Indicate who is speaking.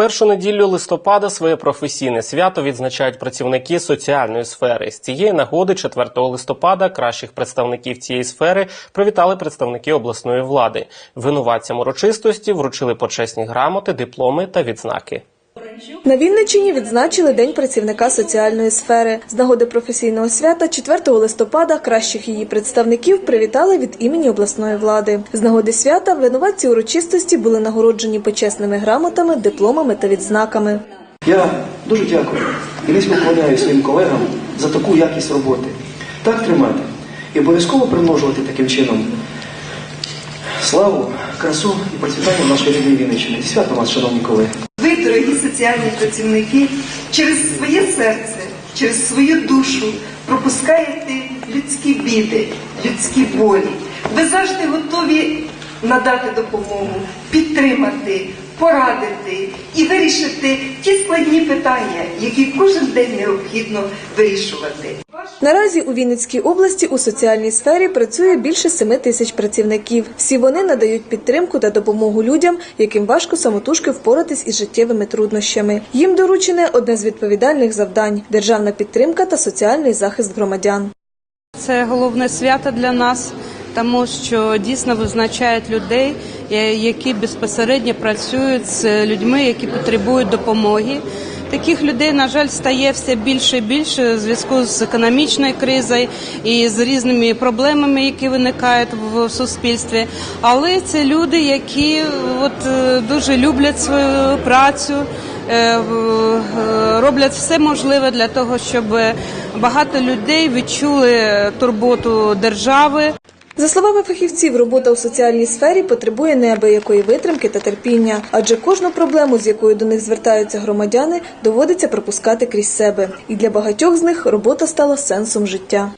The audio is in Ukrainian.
Speaker 1: першу неділю листопада своє професійне свято відзначають працівники соціальної сфери. З цієї нагоди, 4 листопада, кращих представників цієї сфери привітали представники обласної влади. Винуватцям урочистості вручили почесні грамоти, дипломи та відзнаки.
Speaker 2: На Вінниччині відзначили День працівника соціальної сфери. З нагоди професійного свята 4 листопада кращих її представників привітали від імені обласної влади. З нагоди свята винуватці урочистості були нагороджені почесними грамотами, дипломами та відзнаками.
Speaker 3: Я дуже дякую і низько вкладаю своїм колегам за таку якість роботи. Так тримати і обов'язково примножувати таким чином славу, красу і процвітання нашої рідної Вінниччини. Свято вас, шановні колеги.
Speaker 4: Дорогі соціальні працівники, через своє серце, через свою душу пропускаєте людські біди, людські болі. Ви завжди готові надати допомогу, підтримати, порадити і вирішити ті складні питання, які кожен день необхідно вирішувати.
Speaker 2: Наразі у Вінницькій області у соціальній сфері працює більше 7 тисяч працівників. Всі вони надають підтримку та допомогу людям, яким важко самотужки впоратись із життєвими труднощами. Їм доручене одне з відповідальних завдань державна підтримка та соціальний захист громадян.
Speaker 5: Це головне свято для нас, тому що дійсно визначають людей, е, які безпосередньо працюють з людьми, які потребують допомоги. Таких людей, на жаль, стає все більше і більше у зв'язку з економічною кризою і з різними проблемами, які виникають в суспільстві. Але це люди, які от е, дуже люблять свою працю, е, в- е, роблять все можливе для того, щоб багато людей відчули турботу держави.
Speaker 2: За словами фахівців, робота у соціальній сфері потребує неабиякої витримки та терпіння, адже кожну проблему, з якою до них звертаються громадяни, доводиться пропускати крізь себе. І для багатьох з них робота стала сенсом життя.